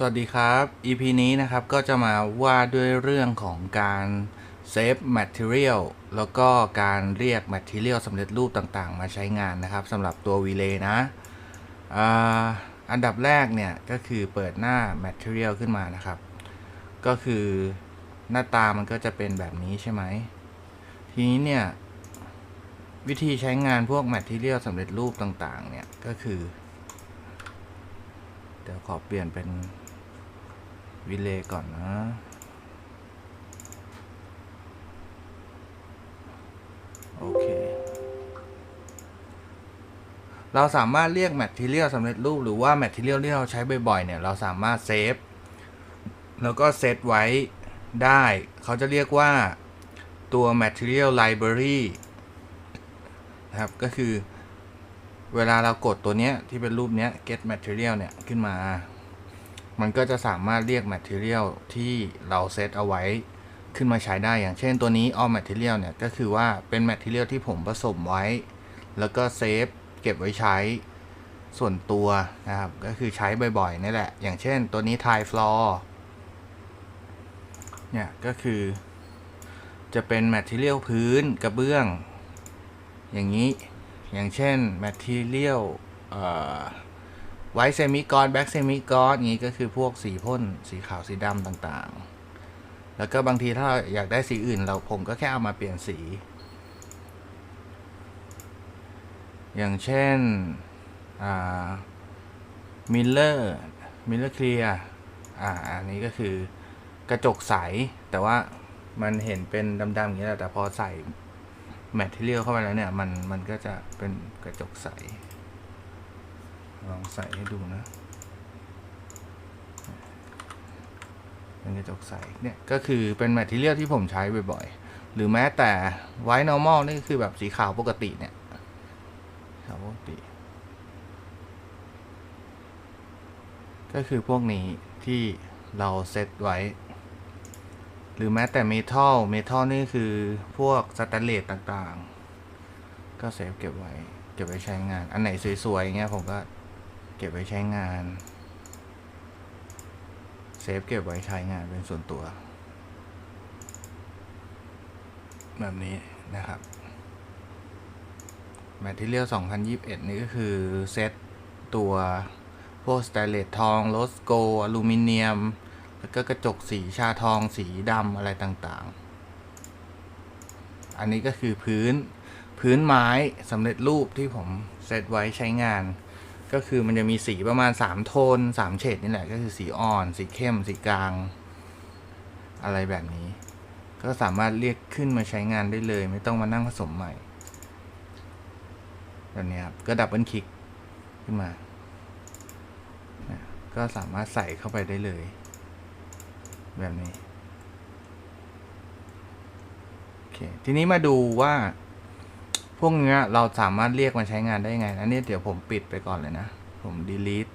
สวัสดีครับ EP นี้นะครับก็จะมาว่าด้วยเรื่องของการเซฟ Material แล้วก็การเรียก Material สำเร็จรูปต่างๆ มาใช้งานนะครับสำหรับตัว v ีเลนะอ,อันดับแรกเนี่ย ก็คือเปิดหน้า Material ขึ้นมานะครับ ก็คือหน้าตามันก็จะเป็นแบบนี้ใช่ไหม ทีนี้เนี่ย วิธีใช้งานพวก Material สำเร็จรูปต่างๆ เนี่ย ก็คือ เดี๋ยวขอเปลี่ยนเป็น วิเลก่อนนะโอเค เราสามารถเรียก Material สำเร็จรูปหรือว่า Material ที่เราใช้บ่อยๆ เนี่ย เราสามารถเซฟแล้วก็เซตไว้ได้ เขาจะเรียกว่าตัว Material Library นะครับ ก็คือเวลาเรากดตัวเนี้ยที่เป็นรูปเนี้ย get material เนี่ย ขึ้นมา มันก็จะสามารถเรียก material ที่เราเซตเอาไว้ขึ้นมาใช้ได้อย่างเช่นตัวนี้ all material เนี่ย ก็คือว่าเป็น material ที่ผมผสมไว้ แล้วก็เซฟเก็บไว้ใช้ส่วนตัวนะครับ ก็คือใช้บ่อยๆนี่แหละ อย่างเช่นตัวนี้ tile floor เนี่ย ก็คือ จะเป็น material พื้นกระเบื้อง อย่างนี้ อย่างเช่น material เอ่อ ไวท์เซมิกอนแบ็กเซมิกอนอย่างนี้ก็คือพวกสีพ่นสีขาวสีดำต่างๆ แล้วก็บางทีถ้าอยากได้สีอื่น เราผมก็แค่เอามาเปลี่ยนสี อย่างเช่นมิลเลอร์มิลเลอร์เคลียร์อ่าอันนี้ก็คือกระจกใส แต่ว่ามันเห็นเป็นดำๆอย่างนี้แหละแต่พอใส่แมทเทียลเข้าไปแล้วเนี่ย มันมันก็จะเป็นกระจกใส ลองใส่ให้ดูนะเป็นกระจกใสเนี่ยก็คือเป็นแมทเทียลที่ผมใช้บ่อยๆ หรือแม้แต่ไว้ normal นี่คือแบบสีขาวปกติเนี่ยขาวปกติ ก็คือพวกนี้ที่เราเซตไว้ หรือแม้แต่เมทัลเมทัลนี่คือพวกสแตนเลสต่างๆ ก็เซฟเก็บไว้ เก็บไว้ใช้งาน อันไหนสวยๆเงี้ยผมก็ เก็บไว้ใช้งาน เซฟเก็บไว้ใช้งานเป็นส่วนตัว แบบนี้นะครับ Material 2021 นี่ก็คือเซตตัวพวกสแตนเลสทองโลสโกอลูมิเนียม แล้วก็กระจกสีชาทองสีดำอะไรต่างๆ อันนี้ก็คือพื้นพื้นไม้สำเร็จรูปที่ผมเซตไว้ใช้งาน ก็คือมันจะมีสีประมาณ 3 โทน 3 เฉดนี่แหละ ก็คือสีอ่อน สีเข้ม สีกลาง อะไรแบบนี้ ก็สามารถเรียกขึ้นมาใช้งานได้เลย ไม่ต้องมานั่งผสมใหม่แบบนี้ครับ ก็ดับเบิลคลิกขึ้นมา ก็สามารถใส่เข้าไปได้เลย แบบนี้ โอเค ทีนี้มาดูว่า พวกเนี้ยเราสามารถเรียกมาใช้งานได้ไงนะเนี่ยเดี๋ยวผมปิดไปก่อนเลยนะ ผม delete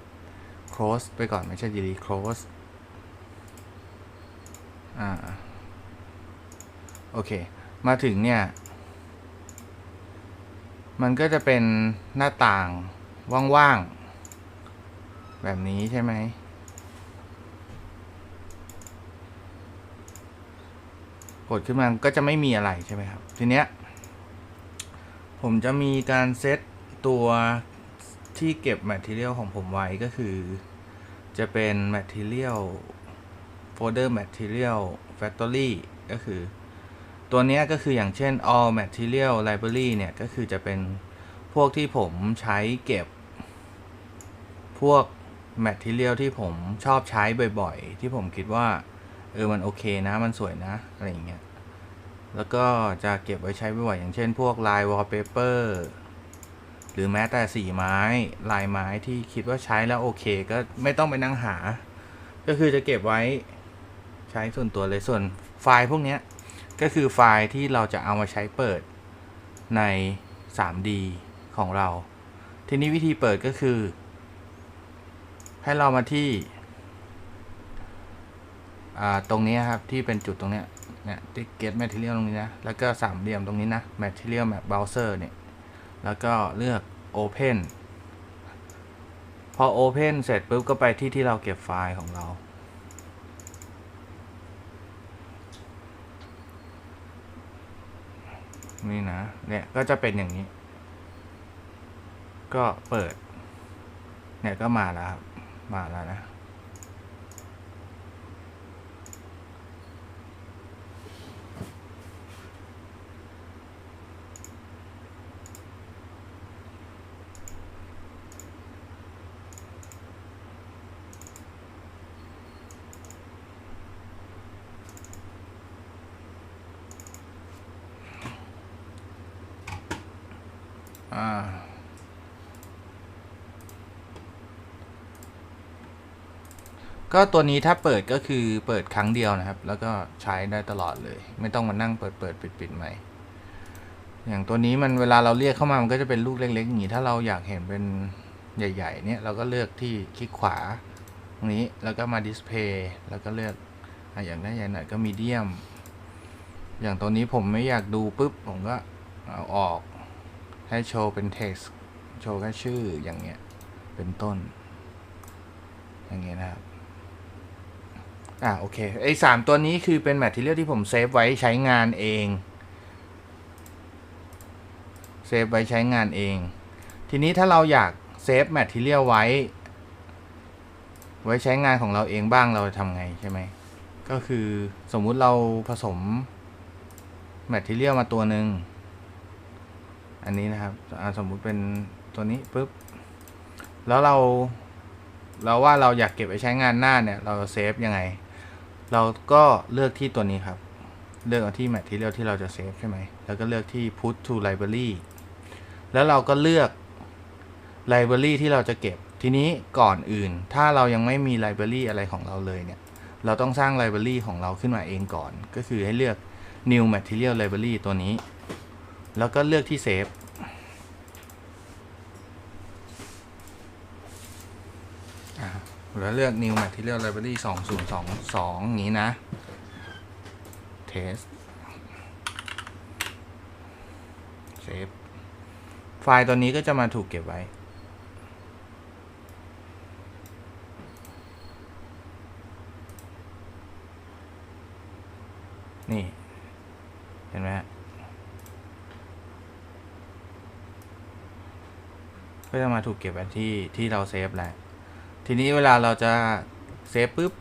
close ไปก่อนไม่ใช่ delete close อ่า โอเค มาถึงเนี่ย มันก็จะเป็นหน้าต่างว่างๆ แบบนี้ใช่ไหมกดขึ้นมาก็จะไม่มีอะไรใช่ไหมครับ ทีเนี้ย ผมจะมีการเซตตัวที่เก็บ Material ของผมไว้ก็คือ จะเป็น Material Folder Material Factory ก็คือ ตัวนี้ก็คืออย่างเช่น all material library เนี่ย ก็คือจะเป็นพวกที่ผมใช้เก็บ พวก material ที่ผมชอบใช้บ่อยๆ ที่ผมคิดว่า เออ มันโอเคนะ มันสวยนะ อะไรอย่างเงี้ย แล้วก็จะเก็บไว้ใช้บ่อยๆอย่างเช่น พวกลายวอลเปเปอร์หรือแม้แต่สีไม้ลายไม้ที่คิดว่าใช้แล้วโอเคก็ไม่ต้องไปนั่งหา ก็คือจะเก็บไว้ใช้ส่วนตัวเลยส่วนไฟล์พวกนี้ก็คือไฟล์ที่เราจะเอามาใช้เปิดใน 3D ของเรา ทีนี้วิธีเปิดก็คือ ให้เรามาที่ตรงนี้ครับที่เป็นจุดตรงนี้ เนี่ยที่ get material ตรงนี้นะ แล้วก็สามเหลี่ยมตรงนี้นะ material map browser เนี่ย แล้วก็เลือก open พอ Open เสร็จปุ๊บก็ไปที่ที่เราเก็บไฟล์ของเรานี่นะ เนี่ย ก็จะเป็นอย่างนี้ ก็เปิด เนี่ย ก็มาแล้วครับ มาแล้วนะ ก็ตัวนี้ถ้าเปิดก็คือเปิดครั้งเดียวนะครับ แล้วก็ใช้ได้ตลอดเลย ไม่ต้องมานั่งเปิดเปิดปิดปิดใหม่ อย่างตัวนี้มันเวลาเราเรียกเข้ามามันก็จะเป็นลูกเล็กๆอย่างนี้ถ้าเราอยากเห็นเป็นใหญ่ ๆ เนี่ยเราก็เลือกที่คลิกขวาตรงนี้แล้วก็มาดิสเพย์แล้วก็เลือกอย่างได้ใหญ่หน่อยก็มีเดียม อย่างตัวนี้ผมไม่อยากดูปุ๊บผมก็เอาออกให้โชว์เป็น text โชว์แค่ชื่ออย่างเงี้ยเป็นต้น อย่างเงี้ยนะครับ อ่าโอเค ไอ้สามตัวนี้คือเป็น material ที่ผมเซฟไว้ใช้งานเอง เซฟไว้ใช้งานเอง ทีนี้ถ้าเราอยากเซฟ material ไว้ ไว้ใช้งานของเราเองบ้างเราจะทำไงใช่ไหม ก็คือสมมุติเราผสม material มาตัวหนึ่ง อันนี้นะครับอ่าสมมุติเป็นตัวนี้ปุ๊บ แล้วเราเราว่าเราอยากเก็บไว้ใช้งานหน้าเนี่ย เราเซฟยังไง เราก็เลือกที่ตัวนี้ครับ เลือกเอาที่ material ที่เราจะเซฟใช่ไหม แล้วก็เลือกที่ put to library แล้วเราก็เลือก library ที่เราจะเก็บ ทีนี้ก่อนอื่น ถ้าเรายังไม่มี library อะไรของเราเลยเนี่ย เราต้องสร้าง library ของเราขึ้นมาเองก่อน ก็คือให้เลือก new material library ตัวนี้ แล้วก็เลือกที่เซฟ อ่า แล้วเลือก new material library 2022อย่างนี้นะ test เซฟไฟล์ตัวนี้ก็จะมาถูกเก็บไว้ นี่ เห็นไหมฮะก็จะมาถูกเก็บไว้ที่ที่เราเซฟแหละ ทีนี้เวลาเราจะเซฟปุ๊บ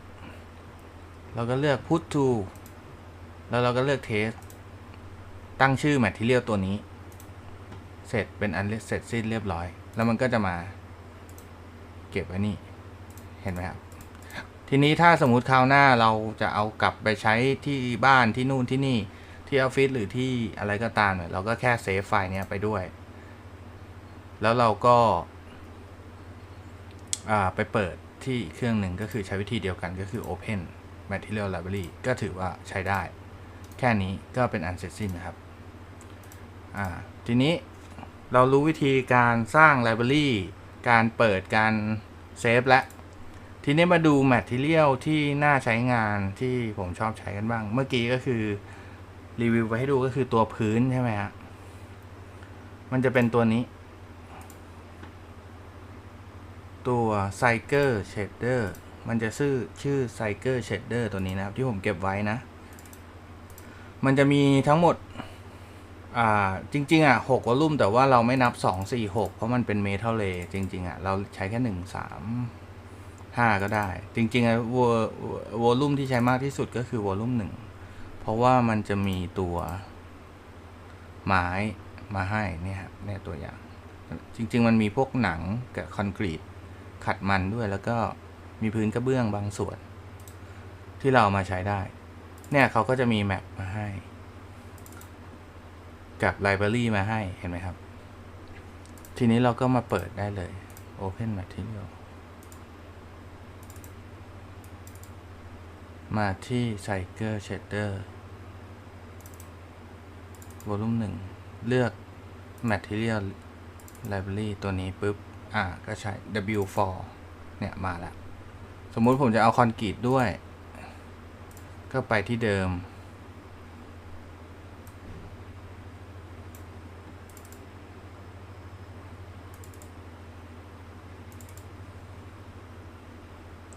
เราก็เลือก put to แล้วเราก็เลือก test ตั้งชื่อ material ตัวนี้ เสร็จเป็นอันเสร็จสิ้นเรียบร้อย แล้วมันก็จะมา เก็บไว้นี่ เห็นไหมครับ ทีนี้ถ้าสมมุติคราวหน้าเราจะเอากลับไปใช้ที่บ้านที่นู่นที่นี่ที่ออฟฟิศหรือที่อะไรก็ตามเนี่ยเราก็แค่เซฟไฟล์เนี้ยไปด้วย แล้วเราก็ ไปเปิดที่เครื่องหนึ่งก็คือใช้วิธีเดียวกันก็คือ Open Material Library ก็ถือว่าใช้ได้ แค่นี้ก็เป็นอันเสร็จสิ้นนะครับ ทีนี้เรารู้วิธีการสร้าง Library การเปิดการเซฟและ ทีนี้มาดู Material ที่น่าใช้งานที่ผมชอบใช้กันบ้าง เมื่อกี้ก็คือ รีวิวไปให้ดูก็คือตัวพื้นใช่ไหมฮะมันจะเป็นตัวนี้ ตัว c y c l e Shader มันจะชื่อชื่อ c y c l e Shader ตัวนี้นะครับที่ผมเก็บไว้นะ มันจะมีทั้งหมด อ่า จริง ๆ อะหกวอลลุ่มแต่ว่าเราไม่นับสองสี่หกเพราะมันเป็นเมทัลเลจริง ๆ อะ เราใช้แค่หนึ่งสามห้าก็ได้ จริงๆอะวอวอลลุ่มที่ใช้มากที่สุดก็คือวอลลุ่มหนึ่งเพราะว่ามันจะมีตัวไม้มาให้เนี่ยครับเนี่ยตัวอย่าง จริง ๆ มันมีพวกหนังกับคอนกรีต ขัดมันด้วยแล้วก็มีพื้นกระเบื้องบางส่วน ที่เราเอามาใช้ได้ เนี่ยเขาก็จะมีแมปมาให้ กับไลบรารีมาให้เห็นไหมครับ ทีนี้เราก็มาเปิดได้เลย Open Material มาที่ Cycle Shader Volume 1 เลือก Material Library ตัวนี้ปุ๊บ อ่าก็ใช้ W4 เนี่ยมาแล้ว สมมุติผมจะเอาคอนกรีตด้วย ก็ไปที่เดิม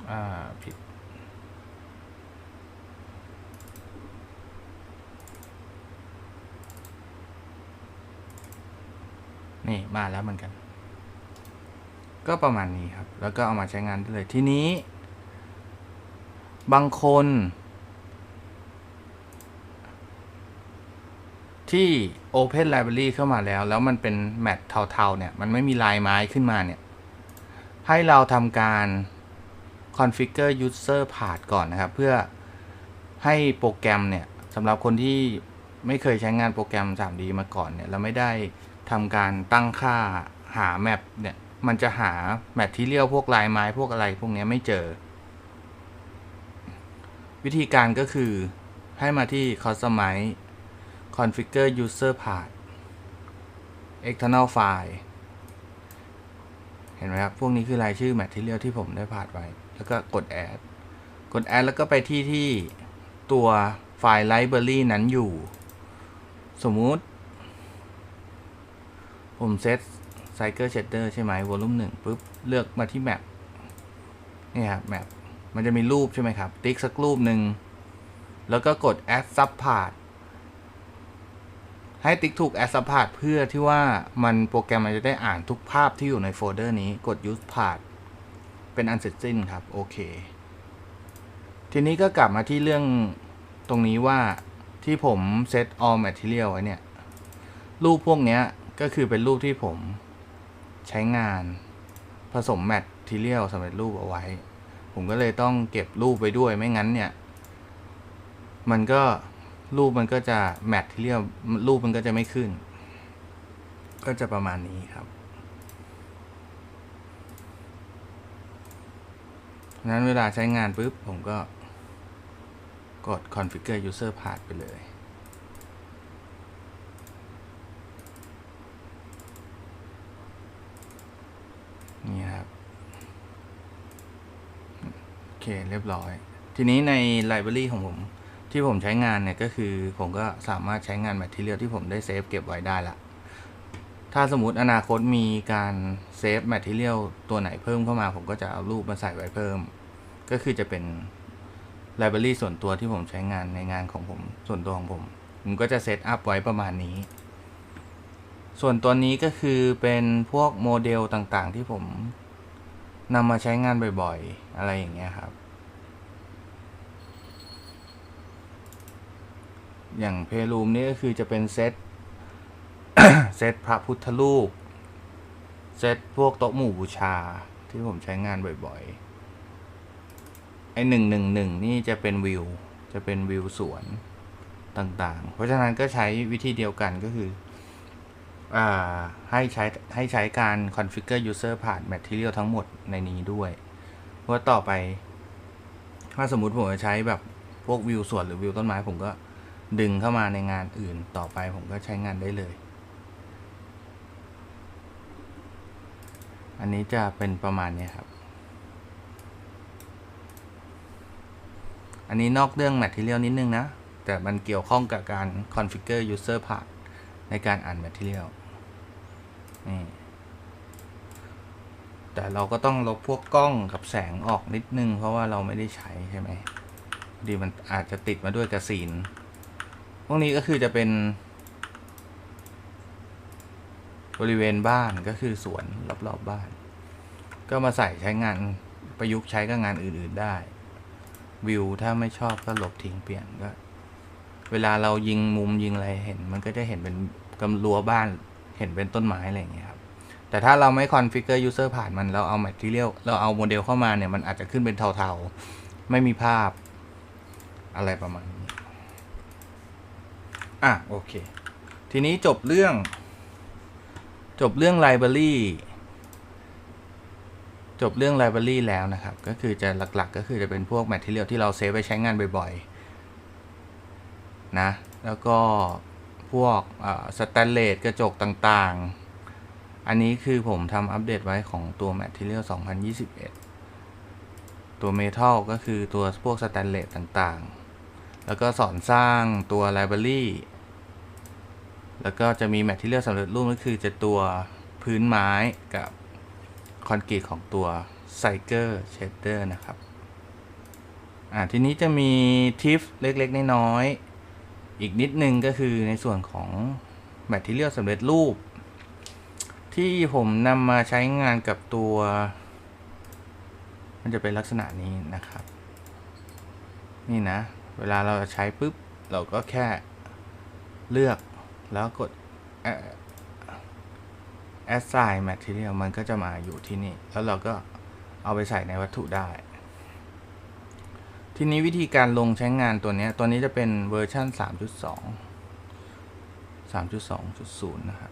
อ่า ผิดนี่ มาแล้วเหมือนกัน ก็ประมาณนี้ครับ แล้วก็เอามาใช้งานได้เลยทีนี้ บางคน ที่ Open Library เข้ามาแล้ว แล้วมันเป็นแมทเทาๆเนี่ย มันไม่มีลายไม้ขึ้นมาเนี่ย ให้เราทำการ configure user path ก่อนนะครับ เพื่อให้โปรแกรมเนี่ยสำหรับคนที่ไม่เคยใช้งานโปรแกรม 3D มาก่อนเนี่ย เราไม่ได้ทำการตั้งค่าหาแมปเนี่ย มันจะหาแมทที่เรียกพวกลายไม้พวกอะไรพวกนี้ไม่เจอ วิธีการก็คือให้มาที่ customize configure user path external file เห็นไหมครับ พวกนี้คือรายชื่อ material ที่ผมได้ผ่านไว้ แล้วก็กด add กด add แล้วก็ไปที่ที่ตัวไฟล์ library นั้นอยู่ สมมุติ ผมเซต cycle shader ใช่ไหม volume 1ปุ๊บ เลือกมาที่ map นี่ครับ map มันจะมีรูปใช่ไหมครับ ติ๊กสักรูปหนึ่ง แล้วก็กด add sub part ให้ติ๊กถูก add sub part เพื่อที่ว่ามันโปรแกรมมันจะได้อ่านทุกภาพที่อยู่ในโฟลเดอร์นี้กด use part เป็นอันเสร็จสิ้นครับ โอเค ทีนี้ก็กลับมาที่เรื่องตรงนี้ว่าที่ผม set all material ไว้เนี่ย รูปพวกเนี้ยก็คือเป็นรูปที่ผม ใช้งานผสม material สำเร็จรูปเอาไว้ ผมก็เลยต้องเก็บรูปไว้ด้วยไม่งั้นเนี่ย มันก็รูปมันก็จะแมททีเรียกรูปมันก็จะไม่ขึ้น ก็จะประมาณนี้ครับเพราะฉะนั้นเวลาใช้งานปุ๊บ ผมก็กด configure user path ไปเลย นี่ครับ โอ เคเรียบร้อย ทีนี้ใน library ของผมที่ผมใช้งานเนี่ยก็คือผมก็สามารถใช้งาน material ที่ผมได้เซฟเก็บไว้ได้ละถ้าสมมติอนาคตมีการเซฟ material ตัวไหนเพิ่มเข้ามาผมก็จะเอารูปมาใส่ไว้เพิ่ม ก็คือจะเป็น library ส่วนตัวที่ผมใช้งานในงานของผมส่วนตัวของผมผมก็จะเซตอัพไว้ประมาณนี้ ส่วนตัวนี้ก็คือเป็นพวกโมเดลต่างๆที่ผม นำมาใช้งานบ่อยๆ อะไรอย่างเงี้ยครับ อย่างเพลูมนี่ก็คือจะเป็นเซตเซตพระพุทธรูป เซตพวกโต๊ะหมู่บูชาที่ผมใช้งานบ่อยๆ ไอหนึ่งหนึ่งหนึ่งนี่จะเป็นวิว จะเป็นวิวสวนต่างๆ เพราะฉะนั้นก็ใช้วิธีเดียวกันก็คือ ให้ใช้ให้ใช้การ configure user ผ่าน material ทั้งหมดในนี้ด้วยเพราะว่าต่อไป ถ้าสมมุติผมจะใช้แบบพวกวิวสวนหรือวิวต้นไม้ผมก็ดึงเข้ามาในงานอื่นต่อไปผมก็ใช้งานได้เลย อันนี้จะเป็นประมาณนี้ครับ อันนี้นอกเรื่อง material นิดนึงนะ แต่มันเกี่ยวข้องกับการ configure user path ในการอ่าน material นี่แต่เราก็ต้องลบพวกกล้องกับแสงออกนิดนึง เพราะว่าเราไม่ได้ใช้ใช่ไหมดีมันอาจจะติดมาด้วยกระสีนพวกนี้ก็คือจะเป็น บริเวณบ้านก็คือสวนรอบๆบบ้าน ก็มาใส่ใช้งานประยุกต์ใช้กับงานอื่นๆได้ วิวถ้าไม่ชอบก็ลบทิ้งเปลี่ยนก็ เวลาเรายิงมุมยิงอะไรเห็น มันก็จะเห็นเป็นกำรั้วบ้าน เห็นเป็นต้นไม้อะไรอย่างเงี้ยครับแต่ถ้าเราไม่ configure user ผ่านมันเราเอา material เราเอาโมเดลเข้ามาเนี่ยมันอาจจะขึ้นเป็นเทาๆ ไม่มีภาพอะไรประมาณนี้อะโอเค ทีนี้จบเรื่อง จบเรื่อง library จบเรื่อง library แล้วนะครับ ก็คือจะหลักๆ ก็คือจะเป็นพวก material ที่เราเซฟไว้ใช้งานบ่อยๆ นะ แล้วก็ พวกสแตนเลสกระจกต่างๆ อันนี้คือผมทำอัปเดตไว้ของตัว Material 2021 ตัว Metal ก็คือตัวพวกสแตนเลสต่างๆ แล้วก็สอนสร้างตัว Library แล้วก็จะมี Material สำเร็จรูปก็คือจะตัวพื้นไม้กับคอนกรีตของตัว Cycle Shader นะครับ อ่าทีนี้จะมีทิฟเล็กๆ น้อยๆ อีกนิดนึงก็คือในส่วนของแมทเทียลสำเร็จรูป ที่ผมนำมาใช้งานกับตัว มันจะเป็นลักษณะนี้นะครับ นี่นะ เวลาเราใช้ปุ๊บ เราก็แค่เลือกแล้วกด assign material มันก็จะมาอยู่ที่นี่ แล้วเราก็เอาไปใส่ในวัตถุได้ ทีนี้วิธีการลงใช้งานตัวนี้ ตัวนี้จะเป็นเวอร์ชัน3.2 3.2.0 นะครับ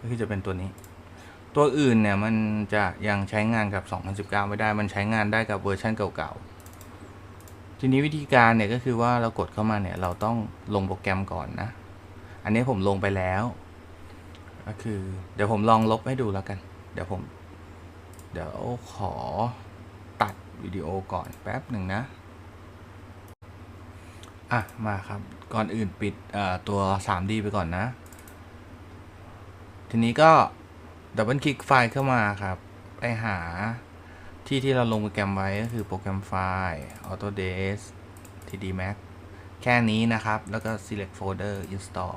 ก็คือจะเป็นตัวนี้ ตัวอื่นเนี่ยมันจะยังใช้งานกับ 2019 ไม่ได้ มันใช้งานได้กับเวอร์ชันเก่าๆ ทีนี้วิธีการเนี่ยก็คือว่าเรากดเข้ามาเนี่ยเราต้องลงโปรแกรมก่อนนะ อันนี้ผมลงไปแล้ว ก็คือ เดี๋ยวผมลองลบให้ดูแล้วกัน เดี๋ยวผม เดี๋ยวขอ วิดีโอก่อนแป๊บหนึ่งนะ อะ มาครับ ก่อนอื่นปิดตัว 3D ไปก่อนนะ ทีนี้ก็ดับเบิลคลิกไฟล์เข้ามาครับ ไปหาที่ที่เราลงโปรแกรมไว้ก็คือโปรแกรมไฟล์ Autodesk TD Max แค่นี้นะครับ แล้วก็ select folder install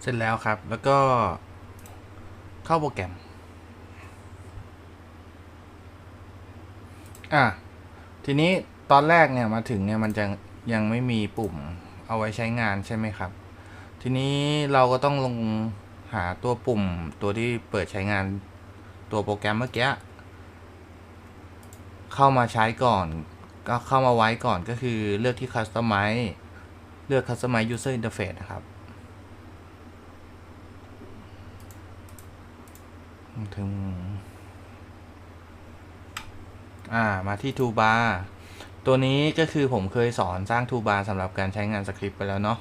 เสร็จแล้วครับ แล้วก็ เข้าโปรแกรม อะ ทีนี้ตอนแรกเนี่ยมาถึงเนี่ยมันจะยังไม่มีปุ่มเอาไว้ใช้งานใช่ไหมครับ ทีนี้เราก็ต้องลงหาตัวปุ่มตัวที่เปิดใช้งานตัวโปรแกรมเมื่อกี้เข้ามาใช้ก่อน ก็เข้ามาไว้ก่อนก็คือเลือกที่ Customize เลือก Customize User Interface นะครับ ถึง อ่า มาที่ Toolbar ตัวนี้ก็คือผมเคยสอนสร้าง Toolbar สำหรับการใช้งานสคริปต์ไปแล้วเนาะ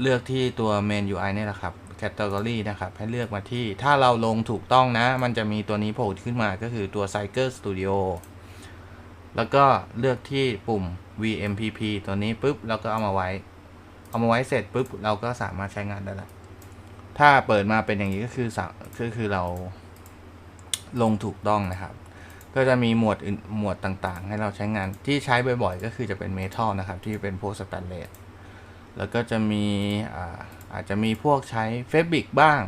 เลือกที่ตัว Main UI นี่แหละครับ Category นะครับ ให้เลือกมาที่ ถ้าเราลงถูกต้องนะ มันจะมีตัวนี้โผล่ขึ้นมาก็คือตัว Cycle Studio แล้วก็เลือกที่ปุ่ม VMPP ตัวนี้ปุ๊บ แล้วก็เอามาไว้ เอามาไว้เสร็จปุ๊บ เราก็สามารถใช้งานได้แล้ว ถ้าเปิดมาเป็นอย่างนี้ก็คือสก็คือเราลงถูกต้องนะครับ ก็จะมีหมวดอื่นหมวดต่างๆ ให้เราใช้งานที่ใช้บ่อยๆ ก็คือจะเป็นเมทัลนะครับ ที่เป็นพวกสแตนเลสแล้วก็จะมีอาอาจจะมีพวกใช้เฟบริกบ้าง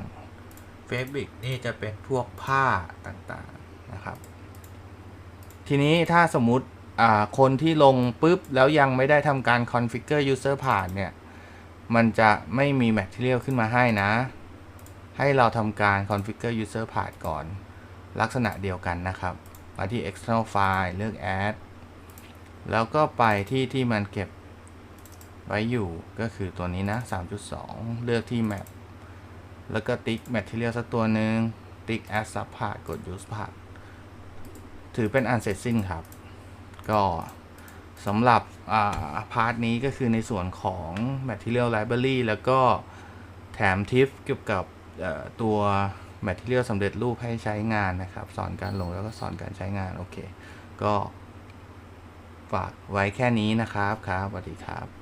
เฟบริกนี่จะเป็นพวกผ้าต่างๆนะครับ ทีนี้ถ้าสมมติคนที่ลงปุ๊บ แล้วยังไม่ได้ทำการ configure user ผ่านเนี่ย มันจะไม่มี material ขึ้นมาให้นะ ให้เราทำการ configure user ผ่านก่อน ลักษณะเดียวกันนะครับ มาที่ external file เลือก add แล้วก็ไปที่ที่มันเก็บไว้อยู่ก็คือตัวนี้นะ 3.2 เลือกที่ map แล้วก็ติ๊ก material สักตัวหนึ่งติ๊ก add sub part กด use part ถือเป็นอันเสร็จสิ้นครับ ก็สำหรับพาร์ทนี้ก็คือในส่วนของ material library แล้วก็แถมทิปเกี่ยวกับ ตัว material สำเร็จรูปให้ใช้งานนะครับ สอนการลงแล้วก็สอนการใช้งานโอเค ก็ฝากไว้แค่นี้นะครับครับสวัสดีครับ